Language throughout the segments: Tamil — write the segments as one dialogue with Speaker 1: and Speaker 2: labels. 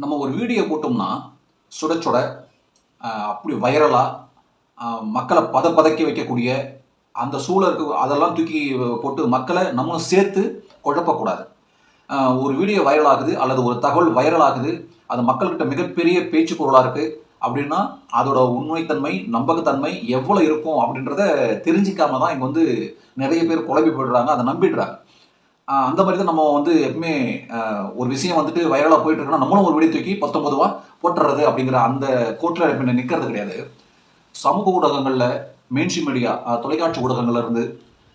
Speaker 1: நம்ம ஒரு வீடியோ போட்டோம்னா சுட சுட அப்படி வைரலாக மக்களை பத பதக்கி வைக்கக்கூடிய அந்த சூழலுக்கு அதெல்லாம் தூக்கி போட்டு மக்களை நம்மளும் சேர்த்து குழப்பக்கூடாது. ஒரு வீடியோ வைரல் ஆகுது அல்லது ஒரு தகவல் வைரல் ஆகுது அது மக்கள்கிட்ட மிகப்பெரிய பேச்சு பொருளாக இருக்குது அப்படின்னா அதோட உண்மைத்தன்மை நம்பகத்தன்மை எவ்வளோ இருக்கும் அப்படின்றத தெரிஞ்சிக்காம தான் இங்கே வந்து நிறைய பேர் குழப்பி போயிடுறாங்க அதை நம்பிடுறாங்க. அந்த மாதிரி தான் நம்ம வந்து எப்பவுமே ஒரு விஷயம் வந்துட்டு வைரலாக போயிட்டு இருக்குன்னா நம்மளும் ஒரு வீடியோ தூக்கி பத்தொன்பதுவா போட்டுறது அப்படிங்கிற அந்த கோட்டில் எப்பவுமே நிற்கிறது கிடையாது. சமூக ஊடகங்களில் மெயின்ஸ்ட்ரீம் மீடியா தொலைக்காட்சி ஊடகங்கள்லேருந்து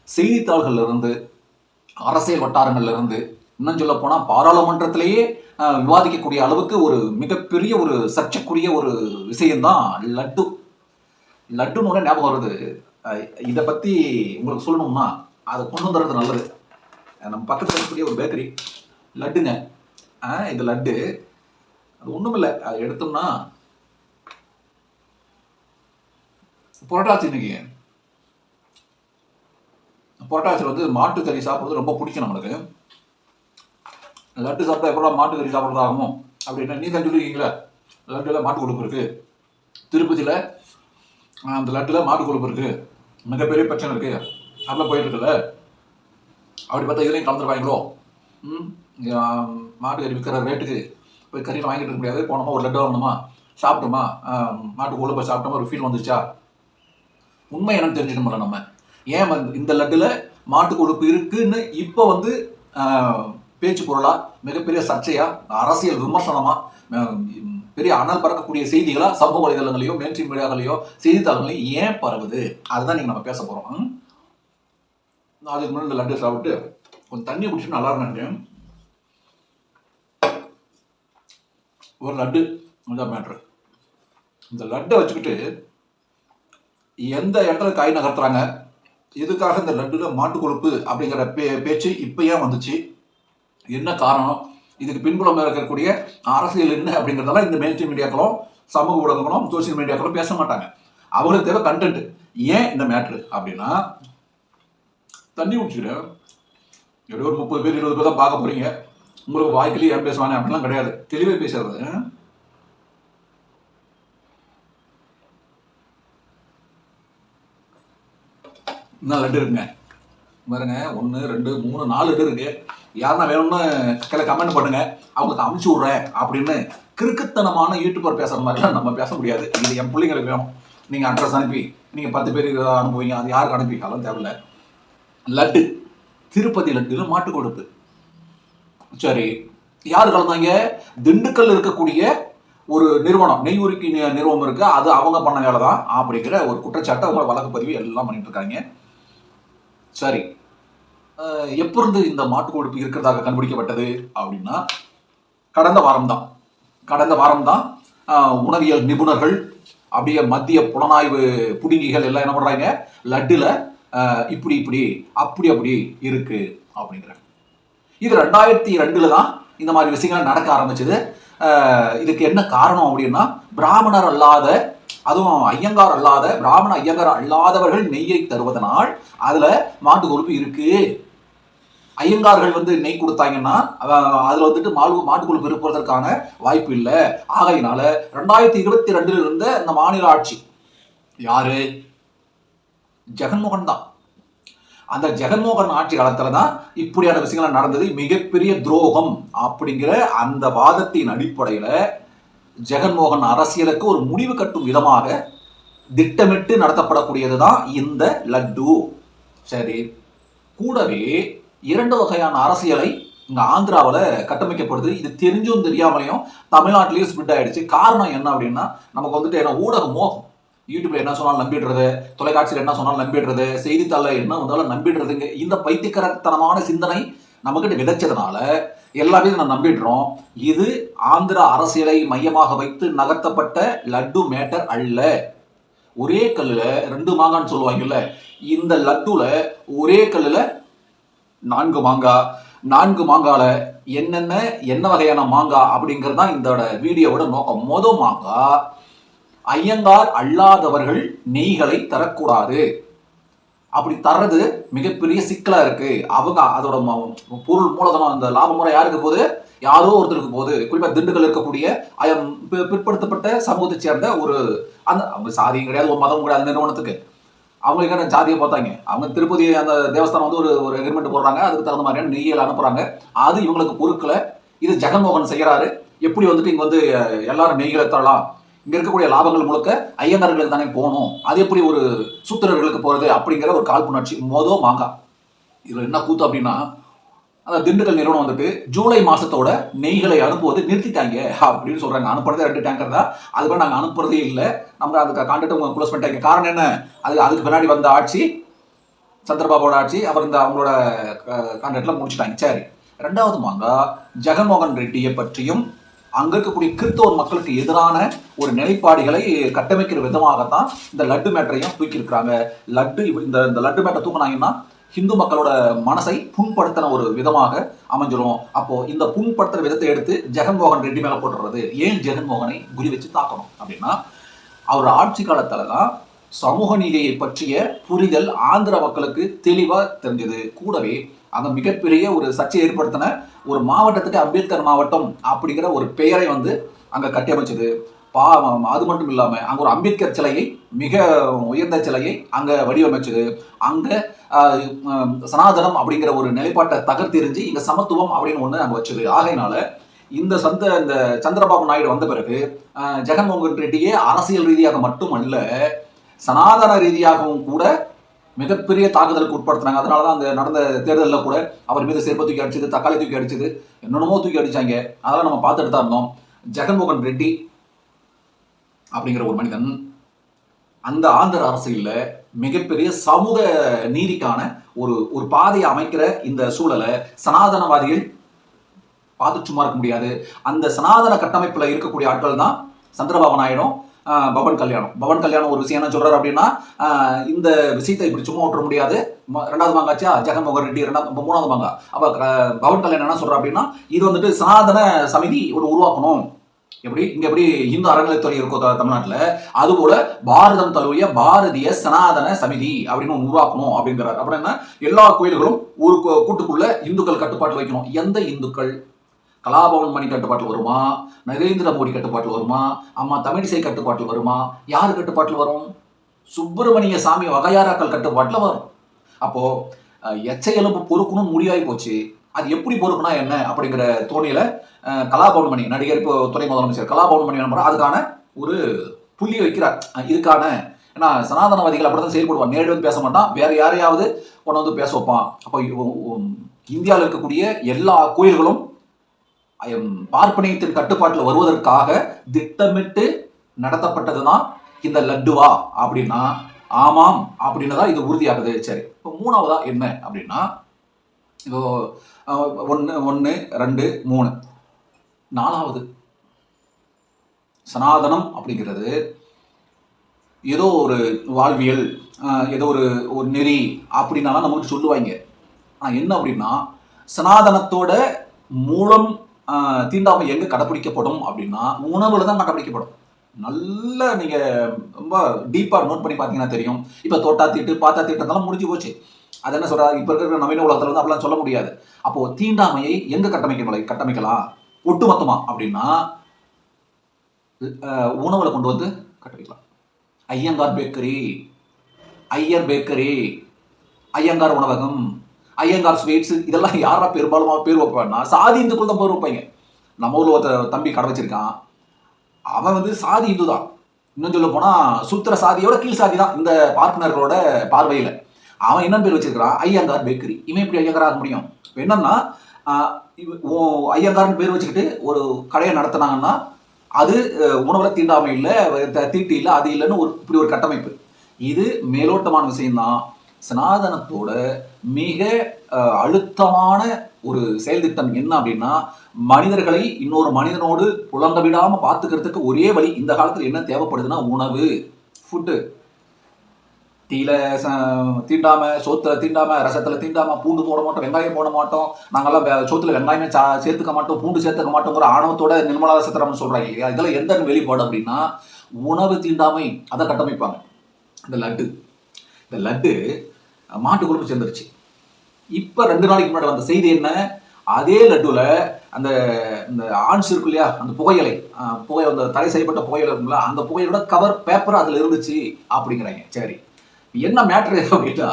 Speaker 1: செய்தித்தாள்கள்லேருந்து அரசியல் வட்டாரங்கள்லேருந்து இன்னும் சொல்ல போனால் பாராளுமன்றத்திலேயே விவாதிக்கக்கூடிய அளவுக்கு ஒரு மிகப்பெரிய ஒரு சர்ச்சைக்குரிய ஒரு விஷயம்தான் லட்டு. லட்டுன்னு ஞாபகம் வருது. இதை பற்றி உங்களுக்கு சொல்லணும்னா அதை கொண்டு வந்துடுறது நல்லது. நம்ம பக்கத்தில் இருக்கக்கூடிய ஒரு பேக்கரி லட்டுங்க. ஆ இது லட்டு அது ஒன்றும் இல்லை. அதை எடுத்தோம்னா புரோட்டா இன்னைக்கு. புரட்டாசியில் வந்து மாட்டுக்கறி சாப்பிட்றது ரொம்ப பிடிக்கும் நம்மளுக்கு. லட்டு சாப்பிட்டா எப்படா மாட்டுக்கறி சாப்பிட்றது ஆகுமோ? அப்படின்னா நீ தான் சொல்லியிருக்கீங்களா லட்டுல மாட்டு கொழுப்பு இருக்கு. திருப்பதியில் அந்த லட்டுல மாட்டு கொழுப்பு இருக்கு. மிகப்பெரிய பிரச்சனை இருக்கு. அப்படிலாம் போயிட்டு இருக்குல்ல? அப்படி பார்த்தா இதுலையும் கலந்துருவாங்களோ மாட்டுக்கறி விற்கிற ரேட்டுக்கு போய் கறியில் வாங்கிட்டு இருக்க முடியாது. போனோமா? ஒரு லெட்டர் வாங்கணுமா சாப்பிட்டோமா? மாட்டுக்கு போய் சாப்பிட்டோமா? ஒரு ஃபீல் வந்துச்சா உண்மை என்னன்னு தெரிஞ்சுக்கணும்ல நம்ம. ஏன் இந்த லட்டில் மாட்டு கொழுப்பு இருக்குன்னு இப்போ வந்து பேச்சு பொருளாக மிகப்பெரிய சர்ச்சையாக அரசியல் விமர்சனமாக பெரிய அனல் பறக்கக்கூடிய செய்திகளாக சமூக வலைதளங்களையோ மேன்ஸ்ட்ரீம் மீடியாக்களையோ செய்தித்தாள்களையும் ஏன் பரவுது? அதுதான் நீங்கள் நம்ம பேச போகிறோம் ம்? நான் முன்னாடி இந்த லட்டு சாப்பிட்டு கொஞ்சம் தண்ணி குடிச்சு நல்லா இருந்தேன் ஒரு லட்டு இதான் மேட்ரு இந்த லட்டை வச்சுக்கிட்டு எந்த இடத்துல காய் நகர்த்துறாங்க எதுக்காக இந்த லட்டுல மாட்டு கொழுப்பு அப்படிங்கிற பே பேச்சு இப்போ ஏன் வந்துச்சு? என்ன காரணம்? இதுக்கு பின்புலம் இருக்கக்கூடிய அரசியல் என்ன அப்படிங்கிறதெல்லாம் இந்த மெயின்ஸ்ட்ரீம் மீடியாக்களும் சமூக ஊடகங்களும் சோசியல் மீடியாக்களும் பேச மாட்டாங்க. அவங்களுக்கு தேவை கண்டென்ட் ஏன் இந்த மேட்ரு அப்படின்னா தண்ணி குடிச்சுக்கிறேன் எப்படியோ ஒரு முப்பது பேர் இருபது பேர் தான் பார்க்க போறீங்க. உங்களுக்கு வாய்க்கிலேயே ஏன் பேசுவானே அப்படிலாம் கிடையாது. தெளிவாக பேசுறது. இன்னும் லட்டு இருக்குங்க. பாருங்க ஒன்று ரெண்டு மூணு நாலு லட்டு இருக்கு. யாருன்னா வேணும்னு கீழே கமெண்ட் பண்ணுங்க. அவங்களுக்கு அமுச்சு விட்றேன் அப்படின்னு கிறுக்குத்தனமான யூடியூபர் பேசுற மாதிரிலாம் நம்ம பேச முடியாது. இது என் பிள்ளைங்களுக்கு வேணும். நீங்கள் அட்ரஸ் அனுப்பி நீங்கள் பத்து பேருக்கு அனுப்புவீங்க. அது யாருக்கு அனுப்பி? அதெல்லாம் தேவையில்ல. லட்டு திருப்பதி லட்டுல மாட்டு கொடுப்பு. சரி யார் கலந்தாங்க? திண்டுக்கல் இருக்கக்கூடிய ஒரு நிறுவனம் நெய் உருக்கி நிறுவனம் இருக்கு. அது அவங்க பண்ண வேலை தான் அப்படிங்கிற ஒரு குற்றச்சாட்டை அவங்க வழக்கு பதிவு எல்லாம் பண்ணிட்டு இருக்காங்க. சரி எப்பிருந்து இந்த மாட்டு கொழுப்பு இருக்கிறதாக கண்டுபிடிக்கப்பட்டது அப்படின்னா கடந்த வாரம் தான். கடந்த வாரம் தான் உணவியல் நிபுணர்கள் அப்படியே மத்திய புலனாய்வு புடுங்கிகள் எல்லாம் என்ன பண்றாங்க? லட்டுல இப்படி இப்படி அப்படி அப்படி இருக்கு அப்படிங்கிற இது ரெண்டாயிரத்தி ரெண்டுல தான் இந்த மாதிரி விஷயங்கள் நடக்க ஆரம்பிச்சது. இதுக்கு என்ன காரணம் அப்படின்னா பிராமணர் அல்லாத அதுவும் ஐயங்கார் அல்லாத பிராமண ஐயங்கார் அல்லாதவர்கள் நெய்யை தருவதனால் அதுல மாட்டு கொழுப்பு இருக்கு. ஐயங்கார்கள் வந்து நெய் கொடுத்தாங்கன்னா அதில் அதுல வந்துட்டு மாடு மாட்டு கொழுப்பு இருப்பதற்கான வாய்ப்பு இல்லை. ஆகையினால ரெண்டாயிரத்தி இருபத்தி ரெண்டுல இருந்த இந்த மாநில ஆட்சி யாரு? ஜெகன்மோகன் தான் அந்த ஜெகன்மோகன் ஆட்சி காலத்தில் தான் இப்படியான விஷயங்கள் நடந்தது. மிகப்பெரிய துரோகம் அப்படிங்கிற அந்த வாதத்தின் அடிப்படையில் ஜெகன்மோகன் அரசியலுக்கு ஒரு முடிவு கட்டும் விதமாக திட்டமிட்டு நடத்தப்படக்கூடியது தான் இந்த லட்டு. சரி கூடவே இரண்டு வகையான அரசியலை இங்கே ஆந்திராவில் கட்டமைக்கப்படுது. இது தெரிஞ்சும் தெரியாமலையும் தமிழ்நாட்டிலையும் ஸ்பிட் ஆயிடுச்சு. காரணம் என்ன அப்படின்னா நமக்கு வந்துட்டு என்ன ஊடக மோகம். யூடியூப்ல என்ன சொன்னாலும் நம்பிடுறது தொலைக்காட்சியில் என்ன சொன்னாலும் நம்பிடுறது செய்தித்தாளில் என்ன வந்தாலும் நம்பிடுறதுங்க. இந்த பைத்தியக்காரத்தனமான சிந்தனை நம்மக்கிட்ட விதைச்சதுனால எல்லாமே நம்ம நம்பிடுறோம். இது ஆந்திர அரசியலை மையமாக வைத்து நகர்த்தப்பட்ட லட்டு மேட்டர் அல்ல. ஒரே கல்லுல ரெண்டு மாங்கான்னு சொல்லுவாங்கல்ல இந்த லட்டுல ஒரே கல்லுல நான்கு மாங்காய் நான்கு மாங்கால என்னென்ன என்ன வகையான மாங்காய் அப்படிங்கிறது தான் இந்த வீடியோவோட நோக்கம். மொதல் மாங்காய் ஐயங்கார் அல்லாதவர்கள் நெய்களை தரக்கூடாது. அப்படி தர்றது மிகப்பெரிய சிக்கலா இருக்கு. அவங்க அதோட ம- பொருள் மூலதனம் அந்த லாப முறை யாருக்கு போகுது? யாரோ ஒருத்தருக்கு போகுது. குறிப்பா திண்டுக்கல் இருக்கக்கூடிய பிற்படுத்தப்பட்ட சமூகத்தை சேர்ந்த ஒரு அந்த அவங்க சாதியும் கிடையாது ஒரு மதம் கிடையாது நிறுவனத்துக்கு. அவங்க என்ன ஜாதியை பார்த்தாங்க? அவங்க திருப்பதி அந்த தேவஸ்தானம் வந்து ஒரு ஒரு எக்ரிமெண்ட் போடுறாங்க. அதுக்கு தகுந்த மாதிரியான நெய்யல் அனுப்புறாங்க. அது இவங்களுக்கு பொருட்களை இது ஜெகன்மோகன் செய்யறாரு. எப்படி வந்துட்டு இங்க வந்து எல்லாரும் நெய்களை தரலாம்? இங்கே இருக்கக்கூடிய லாபங்கள் முழுக்க ஐயங்கார்களுக்கு தானே போகணும். அது எப்படி ஒரு சூத்திரர்களுக்கு போகிறது அப்படிங்கிற ஒரு காழ்ப்புணர்ச்சி. மோதோ மாங்கா. இதில் என்ன கூத்து அப்படின்னா அந்த திண்டுக்கல் நிறுவனம் வந்துட்டு ஜூலை மாதத்தோட நெய்களை அனுப்புவது நிறுத்திட்டாங்க அப்படின்னு சொல்கிறாங்க அனுப்புறதே ரெண்டு டேங்கர் தான். அதுக்கு நாங்கள் அனுப்புறதே இல்லை. நம்ம அதுக்கு கான்ட்ராக்ட் க்ளோஸ் பண்ணிட்டாங்க காரணம் என்ன? அது அதுக்கு பின்னாடி வந்த ஆட்சி சந்திரபாபுவோட ஆட்சி அவர் இந்த அவங்களோட கான்ட்ராக்டில் முடிச்சுட்டாங்க. சரி. ரெண்டாவது மாங்கா ஜெகன்மோகன் ரெட்டியை பற்றியும் அங்க இருக்கக்கூடிய கிறிஸ்தவர் மக்களுக்கு எதிரான ஒரு நிலைப்பாடுகளை கட்டமைக்கிற விதமாகத்தான் இந்த லட்டு மேட்டரையும் தூக்கியிருக்கிறாங்க. லட்டு இந்த இந்த லட்டு மேட்டை தூக்குனாங்கன்னா ஹிந்து மக்களோட மனசை புண்படுத்தின ஒரு விதமாக அமைஞ்சிரும். அப்போ இந்த புண்படுத்துற விதத்தை எடுத்து ஜெகன்மோகன் ரெட்டி மேல போட்டுறது ஏன் ஜெகன்மோகனை குறி வச்சு தாக்கணும்? அப்படின்னா அவர் ஆட்சி காலத்துல தான் சமூக நீதியை பற்றிய புரிதல் ஆந்திர மக்களுக்கு தெளிவா தெரிஞ்சது. கூடவே அந்த மிகப்பெரிய ஒரு சர்ச்சையை ஏற்படுத்தின ஒரு மாவட்டத்துக்கு அம்பேத்கர் மாவட்டம் அப்படிங்கிற ஒரு பெயரை வந்து அங்கே கட்டியமைச்சது. பா அது மட்டும் இல்லாமல் அங்கே ஒரு அம்பேத்கர் சிலையை மிக உயர்ந்த சிலையை அங்கே வடிவமைச்சது. அங்கே சனாதனம் அப்படிங்கிற ஒரு நிலைப்பாட்டை தகர்த்தெறிஞ்சு இங்கே சமத்துவம் அப்படின்னு ஒன்று அங்கே வச்சது. ஆகையினால இந்த சந்த இந்த சந்திரபாபு நாயுடு வந்த பிறகு ஜெகன்மோகன் ரெட்டியே அரசியல் ரீதியாக மட்டும் அல்ல சனாதன ரீதியாகவும் கூட மிகப்பெரிய தாக்குதலுக்கு உட்படுத்தினாங்க. அதனால தான் அந்த நடந்த தேர்தலில் கூட அவர் மீது செருப்பை தூக்கி அடிச்சது தக்காளி தூக்கி அடிச்சது என்னென்னமோ தூக்கி அடிச்சாங்க. அதெல்லாம் நம்ம பார்த்துட்டு தான் இருந்தோம். ஜெகன்மோகன் ரெட்டி அப்படிங்கிற ஒரு மனிதன் அந்த ஆந்திர அரசியலில் மிகப்பெரிய சமூக நீதிக்கான ஒரு ஒரு பாதையை அமைக்கிற இந்த சூழலை சனாதனவாதிகள் பார்த்து சும்மா இருக்க முடியாது. அந்த சனாதன கட்டமைப்பில் இருக்கக்கூடிய ஆட்கள் தான் சந்திரபாபு நாயுடும் பவன் கல்யாணம். பவன் கல்யாணம் ஒரு விஷயம் என்ன சொல்றாரு அப்படின்னா இந்த விஷயத்தை இப்படி சும்மா ஓட்ட முடியாது. ரெண்டாவது மாங்காச்சா ஜெகன்மோகன் ரெட்டி ரெண்டாவது மூணாவது மாங்கா அப்போ பவன் கல்யாணம் என்ன சொல்றா அப்படின்னா இது வந்துட்டு சனாதன சமிதி ஒரு உருவாக்கணும். எப்படி? இங்க எப்படி இந்து அறநிலைத்துறை இருக்கோ தமிழ்நாட்டில் தமிழ்நாட்டுல. அதுபோல பாரதம் தழுவிய பாரதிய சனாதன சமிதி அப்படின்னு ஒன்று உருவாக்கணும் அப்படிங்கிறார். அப்படின்னா எல்லா கோயில்களும் ஒரு கூட்டுக்குள்ள இந்துக்கள் கட்டுப்பாட்டு வைக்கணும். எந்த இந்துக்கள்? கலாபவன் மணி கட்டுப்பாட்டில் வருமா? நரேந்திர மோடி கட்டுப்பாட்டில் வருமா? அம்மா தமிழிசை கட்டுப்பாட்டில் வருமா? யார் கட்டுப்பாட்டில் வரும்? சுப்பிரமணிய சாமி வகையாராக்கள் கட்டுப்பாட்டில் வரும். அப்போ எச்சையெலும்பு எலும்பு பொறுக்கணும் முடிவாகி போச்சு. அது எப்படி பொறுக்குனா என்ன அப்படிங்கிற தோணியில கலாபவன் மணி நடிகர் இப்போ துணை முதலமைச்சர் கலாபவன் மணி என்ன அதுக்கான ஒரு புள்ளி வைக்கிறார். இதுக்கான ஏன்னா சனாதனவாதிகள் அப்படி தான் செயல்படுவான் நேரடி வந்து பேச மாட்டான். வேற யாரையாவது கொண்டு வந்து பேச வைப்பான். அப்போ இந்தியாவில் இருக்கக்கூடிய எல்லா கோயில்களும் பார்ப்பனியத்தின் கட்டுப்பாட்டில் வருவதற்காக திட்டமிட்டு நடத்தப்பட்டதுதான் இந்த லட்டுவா அப்படின்னா ஆமாம் அப்படின்னு தான் இது உறுதியாகுது. சரி இப்போ மூணாவதா என்ன அப்படின்னா இப்போ ஒன்று ஒன்று ரெண்டு மூணு. நாலாவது. சனாதனம் அப்படிங்கிறது ஏதோ ஒரு வாழ்வியல் ஏதோ ஒரு ஒரு நெறி அப்படின்னாலாம் நமக்கு சொல்லுவாங்க. ஆனால் என்ன அப்படின்னா சனாதனத்தோட மூலம் தீண்டாமை எங்கே கடைப்பிடிக்கப்படும் அப்படின்னா உணவுல தான் கடைப்பிடிக்கப்படும் நல்ல நீங்கள் ரொம்ப டீப்பாக நோட் பண்ணி பார்த்தீங்கன்னா தெரியும். இப்போ தோட்டா தீட்டு பாத்தா தீட்டதெல்லாம் முடிஞ்சு போச்சு. அது என்ன சொல்கிறாரு இப்போ இருக்கிற நவீன உலகத்தில் வந்து அப்படிலாம் சொல்ல முடியாது. அப்போது தீண்டாமையை எங்கே கட்டமைக்க கட்டமைக்கலாம்? ஒட்டுமொத்தமாக அப்படின்னா உணவில் உணவுல கொண்டு வந்து கட்டமைக்கலாம். ஐயங்கார் பேக்கரி ஐயர் பேக்கரி ஐயங்கார் உணவகம் ஐயங்கார் ஸ்வீட்ஸ் இதெல்லாம் யாரா பெரும்பாலும் பேர் வைப்பாங்கன்னா சாதி இந்துக்கள் தான் பேர் வைப்பாங்க. நம்ம ஊரில் ஒருத்தர் தம்பி கடை வச்சிருக்கான். அவன் வந்து சாதி இந்து தான் இன்னும் சொல்ல போனால் சுத்திர சாதியோட கீழ் சாதி தான் இந்த பார்ப்பனர்களோட பார்வையில். அவன் என்ன பேர் வச்சிருக்கிறான்? ஐயங்கார் பேக்கரி. இவன் எப்படி ஐயங்கார் ஆக முடியும்? இப்போ என்னன்னா உன் ஐயங்கார்னு பேர் வச்சுக்கிட்டு ஒரு கடையை நடத்தினாங்கன்னா அது அஹ், உணவுல தீண்டாமை இல்லை த- தீட்டு இல்லை அது இல்லைன்னு ஒரு இப்படி ஒரு கட்டமைப்பு. இது மேலோட்டமான விஷயம்தான். சனாதனத்தோட மிக அழுத்தமான ஒரு செயல் திட்டம் என்ன அப்படின்னா மனிதர்களை இன்னொரு மனிதனோடு புலங்க விடாம பாத்துக்கிறதுக்கு ஒரே வழி இந்த காலத்துல என்ன தேவைப்படுதுன்னா உணவு ஃபுட்டு டீல ச- தீண்டாம சோத்துல தீண்டாம ரசத்துல தீண்டாம பூண்டு போட மாட்டோம் வெங்காயம் போட மாட்டோம் நாங்கெல்லாம் சோத்துல வெங்காயமே சா- சேர்த்துக்க மாட்டோம் பூண்டு சேர்த்துக்க மாட்டோங்கிற ஆணவத்தோட நிர்மலா சத்திரம்னு சொல்றாங்க இல்லையா? இதெல்லாம் எந்த வெளிப்பாடு அப்படின்னா உணவு தீண்டாமை அதை கட்டமைப்பாங்க. இந்த லட்டு. இந்த லட்டு மாட்டு குழுப்பு சேர்ந்துருச்சு. இப்போ ரெண்டு நாளைக்கு முன்னாடி வந்த செய்தி என்ன? அதே லட்டுல அந்த இந்த ஆன்ஸ் இருக்கு இல்லையா? அந்த புகையிலை. புகை அந்த தடை செய்யப்பட்ட புகையிலை இருக்குங்களா அந்த புகையோட கவர் பேப்பர் அதில் இருந்துச்சு அப்படிங்கிறாங்க. சரி. என்ன மேட்ரு அப்படின்னா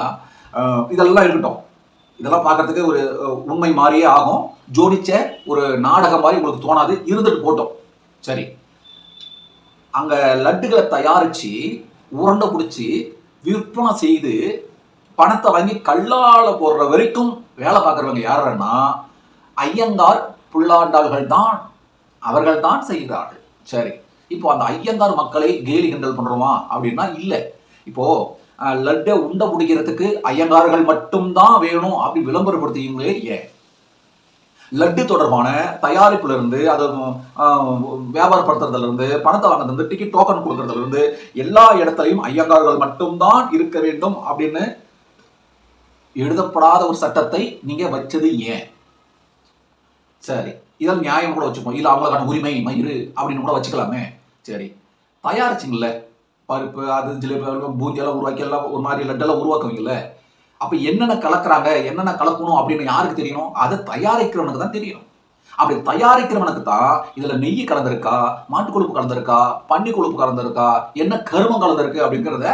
Speaker 1: இதெல்லாம் இருக்கட்டும். இதெல்லாம் பார்க்கறதுக்கு ஒரு உண்மை மாதிரியே ஆகும். ஜோடிச்ச ஒரு நாடகம் மாதிரி உங்களுக்கு தோணாது. இருந்துட்டு போட்டோம். சரி. அங்கே லட்டுகளை தயாரித்து உருண்டை பிடிச்சி விற்பனை செய்து பணத்தை வாங்கி கல்லால போடுற வரைக்கும் வேலை பார்க்குறவங்க யாருன்னா ஐயங்கார் புல்லாண்டாள்கள் தான். அவர்கள் தான் செய்கிறார்கள். சரி. இப்போ அந்த ஐயங்கார் மக்களை கேலி கிண்டல் பண்ணுறோமா அப்படின்னா இல்லை. இப்போ லட்டை உண்டை பிடிக்கிறதுக்கு ஐயங்கார்கள் மட்டும்தான் வேணும் அப்படி விளம்பரப்படுத்தியுங்களே ஏன்? லட்டு தொடர்பான தயாரிப்புல இருந்து அதை வியாபாரப்படுத்துறதுல இருந்து பணத்தை வாங்குறதுல இருந்து டிக்கெட் டோக்கன் கொடுக்கறதுல இருந்து எல்லா இடத்துலையும் ஐயங்கார்கள் மட்டும்தான் இருக்க வேண்டும் அப்படின்னு எழுதப்படாத ஒரு சட்டத்தை நீங்க வச்சது ஏன்? சரி இதெல்லாம் நியாயம் கூட வச்சுப்போம். இல்லை அவங்களுக்கான உரிமை மயிறு அப்படின்னு கூட வச்சுக்கலாமே. சரி தயாரிச்சிங்கள பருப்பு அது ஜிலேபி பூந்தியெல்லாம் உருவாக்கி எல்லாம் ஒரு மாதிரி லட்டெல்லாம் உருவாக்குவீங்கல்ல அப்போ என்னென்ன கலக்குறாங்க என்னென்ன கலக்கணும் அப்படின்னு யாருக்கு தெரியணும்? அதை தயாரிக்கிறவனுக்கு தான் தெரியணும். அப்படி தயாரிக்கிறவனுக்கு தான் இதில் நெய் கலந்துருக்கா மாட்டு கொழுப்பு கலந்துருக்கா பன்னி கொழுப்பு கலந்துருக்கா என்ன கருமம் கலந்துருக்கு அப்படிங்கிறத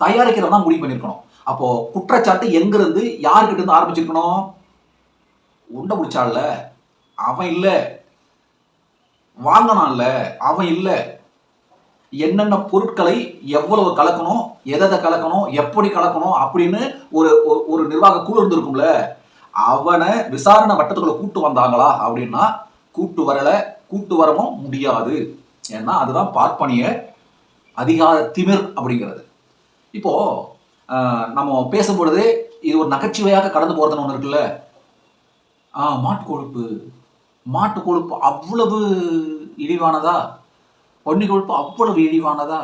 Speaker 1: தயாரிக்கிறவன் தான் முடிவு பண்ணிருக்கணும் அப்போ குற்றச்சாட்டு எங்கிருந்து யாருக்கிட்ட இருந்து ஆரம்பிச்சிருக்கணும்? உண்டை பிடிச்சால அவன் இல்ல. வாங்கினான்ல. அவன் இல்ல. என்னென்ன பொருட்களை எவ்வளவு கலக்கணும் எதை கலக்கணும் எப்படி கலக்கணும் அப்படின்னு ஒரு ஒரு- ஒரு நிர்வாக குழு இருந்திருக்கும்ல. அவனை விசாரணை வட்டத்துக்குள்ள கூட்டு வந்தாங்களா அப்படின்னா கூட்டு வரல கூட்டு வரவும் முடியாது. ஏன்னா அதுதான் பார்ப்பனிய அதிகார திமிர் அப்படிங்கிறது. இப்போ நம்ம பேசும்பொழுது இது ஒரு நகைச்சுவையாக கடந்து போகிறதுன்னு ஒன்று இருக்குல்ல? ஆ மாட்டு கொழுப்பு. மாட்டு கொழுப்பு அவ்வளவு இழிவானதா? பொன்னி கொழுப்பு அவ்வளவு இழிவானதா?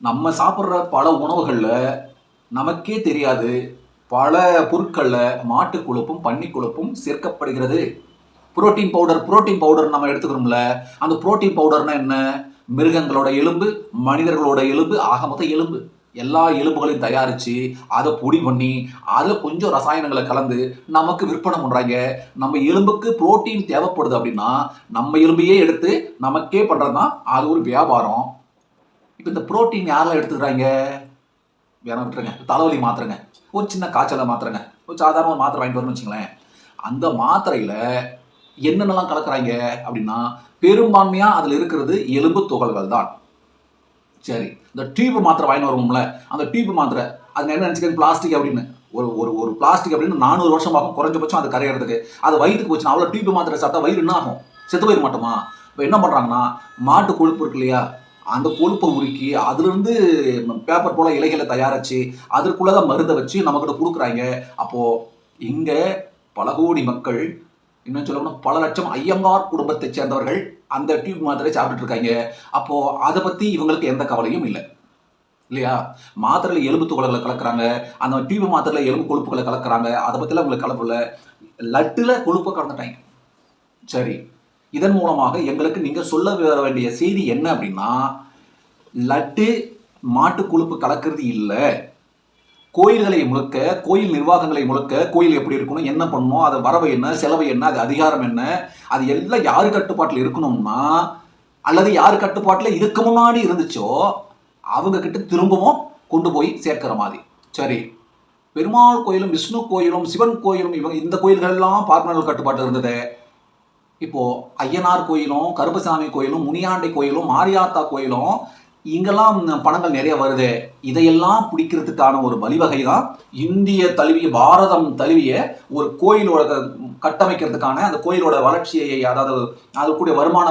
Speaker 1: நம்ம சாப்பிட்ற பல உணவுகளில் நமக்கே தெரியாது பல பொருட்களில் மாட்டு கொழுப்பும் பன்னி கொழுப்பும் சேர்க்கப்படுகிறது. புரோட்டீன் பவுடர் புரோட்டீன் பவுடர் நம்ம எடுத்துக்கிறோம்ல அந்த புரோட்டீன் பவுடர்னா என்ன? மிருகங்களோட எலும்பு மனிதர்களோட எலும்பு ஆக மொத்தம் எலும்பு. எல்லா எலும்புகளையும் தயாரித்து அதை பொடி பண்ணி அதில் கொஞ்சம் ரசாயனங்களை கலந்து நமக்கு விற்பனை பண்ணுறாங்க நம்ம எலும்புக்கு புரோட்டீன் தேவைப்படுது அப்படின்னா நம்ம எலும்பையே எடுத்து நமக்கே பண்றதுதான் அது ஒரு வியாபாரம். இப்போ இந்த புரோட்டீன் யாரெல்லாம் எடுத்துக்கிறாங்க? வேற விட்டுருங்க. தலைவலி மாத்திரைங்க. ஒரு சின்ன காய்ச்சலை மாத்திரைங்க. ஒரு சாதாரண ஒரு மாத்திரை வாங்கிட்டு வரணும்னு வச்சுங்களேன். அந்த மாத்திரையில் என்னென்னலாம் கலக்குறாங்க அப்படின்னா பெரும்பான்மையாக அதில் இருக்கிறது எலும்பு துகள்கள் தான் சரி இந்த டியூப் மாத்திரை வாங்கினு வருவோம்ல அந்த டியூப் மாத்திரை அது என்ன நினச்சிக்கிறது பிளாஸ்டிக் அப்படின்னு. ஒரு ஒரு ஒரு பிளாஸ்டிக் அப்படின்னு நானூறு வருஷம் ஆகும் குறைஞ்சபட்சம் அது கரையிறதுக்கு. அது வயிற்றுக்கு போச்சுன்னா அவ்வளோ டியூப் மாத்திரை சாப்பிட்டா வயிறு என்ன ஆகும்? செத்து போயிட மாட்டோமா? இப்போ என்ன பண்ணுறாங்கன்னா மாட்டு கொழுப்பு இருக்கு இல்லையா அந்த கொழுப்பை உருக்கி அதுலேருந்து பேப்பர் போல் இலைகளை தயாரிச்சு அதற்குள்ளே தான் மருந்தை வச்சு நம்மக்கிட்ட கொடுக்குறாங்க. அப்போது இங்கே பல கோடி மக்கள் இன்னும் சொல்லணும் பல லட்சம் ஐயங்கார் குடும்பத்தை சேர்ந்தவர்கள் அந்த டியூப் மாத்திரை சாப்பிட்டுட்டு இருக்காங்க அப்போ அதை பத்தி இவங்களுக்கு எந்த கவலையும் இல்லை. இல்லையா? மாத்திரையில் எலும்பு துகள்களை கலக்குறாங்க. அந்த டியூப் மாத்திரையில் எலும்பு கொழுப்புகளை கலக்குறாங்க. அதை பற்றிலாம் உங்களுக்கு கலப்பு இல்லை லட்டுல கொழுப்பை கலந்துட்டாங்க. சரி. இதன் மூலமாக எங்களுக்கு நீங்க சொல்ல வர வேண்டிய செய்தி என்ன அப்படின்னா லட்டு மாட்டு கொழுப்பு கலக்கிறது இல்லை. கோயில்களை முழுக்க கோயில் நிர்வாகங்களை முழுக்க கோயில் எப்படி இருக்கணும் என்ன பண்ணணும் அது வரவு என்ன செலவு என்ன அது அதிகாரம் என்ன அது எல்லாம் யார் கட்டுப்பாட்டில் இருக்கணும்னா அல்லது யார் கட்டுப்பாட்டில் இதுக்கு முன்னாடி இருந்துச்சோ அவங்க கிட்ட திரும்பவும் கொண்டு போய் சேர்க்கிற மாதிரி. சரி. பெருமாள் கோயிலும் விஷ்ணு கோயிலும் சிவன் கோயிலும் இவங்க இந்த கோயில்கள் எல்லாம் பார்ப்பனர்கள் கட்டுப்பாட்டு இருந்தது. இப்போ ஐயனார் கோயிலும் கருப்பசாமி கோயிலும் முனியாண்டை கோயிலும் மாரியாத்தா கோயிலும் இங்கெல்லாம் பணங்கள் நிறைய வருது. இதையெல்லாம் பிடிக்கிறதுக்கான ஒரு வழிவகை தான் இந்திய தழுவிய பாரதம் தழுவிய ஒரு கோயிலோட க- கட்டமைக்கிறதுக்கான அந்த கோயிலோட வளர்ச்சியை அதாவது அதுக்கூடிய வருமான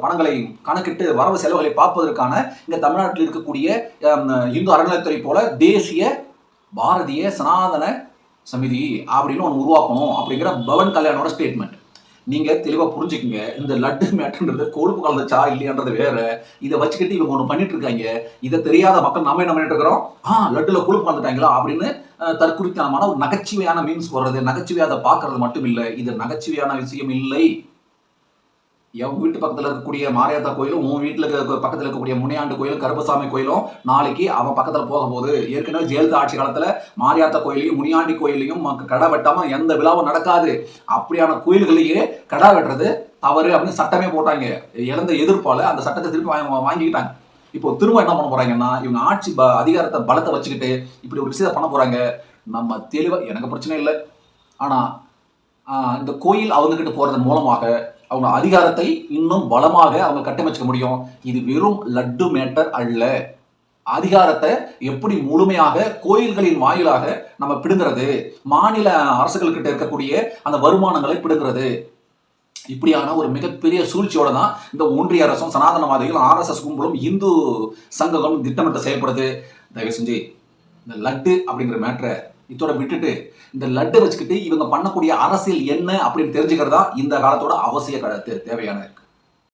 Speaker 1: பணங்களை கணக்கிட்டு வரவு செலவுகளை பார்ப்பதற்கான இங்கே தமிழ்நாட்டில் இருக்கக்கூடிய இந்து அறநிலையத்துறை போல தேசிய பாரதிய சனாதன சமிதி அப்படின்னு ஒன்று உருவாக்கணும் அப்படிங்கிற பவன் கல்யாணோட ஸ்டேட்மெண்ட் நீங்க தெளிவா புரிஞ்சுக்கங்க. இந்த லட்டு மேட்டுன்றது கொழுப்பு கலந்துச்சா இல்லையான்றது வேற. இதை வச்சுக்கிட்டு இவங்க ஒன்று பண்ணிட்டு இருக்காங்க. இதை தெரியாத மக்கள் நம்ம என்ன பண்ணிட்டு இருக்கிறோம்? ஆ லட்டுல கொழுப்பு கலந்துட்டாங்களா அப்படின்னு தற்குறித்தனமான ஒரு நகைச்சுவையான மீன்ஸ் போடுறது நகைச்சுவையாக அதை பார்க்கறது மட்டும் இல்லை. இது நகைச்சுவையான விஷயம் இல்லை. என் வீட்டு பக்கத்தில் இருக்கக்கூடிய மாரியாத்தா கோயிலும் உன் வீட்டில் இருக்க பக்கத்தில் இருக்கக்கூடிய முனியாண்டு கோயிலும் கருப்பசாமி கோயிலும் நாளைக்கு அவன் பக்கத்தில் போகும்போது ஏற்கனவே ஜெயலலிதா ஆட்சி காலத்தில் மாரியாத்தா கோயிலையும் முனியாண்டி கோயிலையும் மக்க- கடை வெட்டாமல் எந்த விழாவும் நடக்காது. அப்படியான கோயில்களையே கடை வெட்டுறது தவறு அப்படின்னு சட்டமே போட்டாங்க. இழந்த எதிர்ப்பால் அந்த சட்டத்தை திருப்பி வாங்கிக்கிட்டாங்க. இப்போ திரும்ப என்ன பண்ண போறாங்கன்னா இவங்க ஆட்சி ப- அதிகாரத்தை பலத்தை வச்சுக்கிட்டு இப்படி ஒரு விஷயத்தை பண்ண போறாங்க. நம்ம தெளிவாக எனக்கு பிரச்சனை இல்லை. ஆனால் இந்த கோயில் அவங்கக்கிட்ட போகிறது மூலமாக அவங்க அதிகாரத்தை இன்னும் பலமாக அவங்க கட்டமைச்சுக்க முடியும். இது வெறும் லட்டு மேட்டர் அல்ல. அதிகாரத்தை எப்படி முழுமையாக கோயில்களின் வாயிலாக நம்ம பிடுங்கிறது மாநில அரசுகள்கிட்ட இருக்கக்கூடிய அந்த வருமானங்களை பிடுங்கிறது. இப்படியான ஒரு மிகப்பெரிய சூழ்ச்சியோட தான் இந்த ஒன்றிய அரசும் சனாதனவாதிகள் ஆர்எஸ்எஸ் கும்பலும் இந்து சங்கங்களும் திட்டமிட்டு செயல்படுது. தயவு செஞ்சு இந்த லட்டு அப்படிங்கிற மேட்டரை இதோட விட்டுட்டு இந்த லட்டை வச்சுக்கிட்டு இவங்க பண்ணக்கூடிய அரசியல் என்ன அப்படின்னு தெரிஞ்சுக்கிறதா இந்த காலத்தோட அவசிய க- தே- தேவையான இருக்கு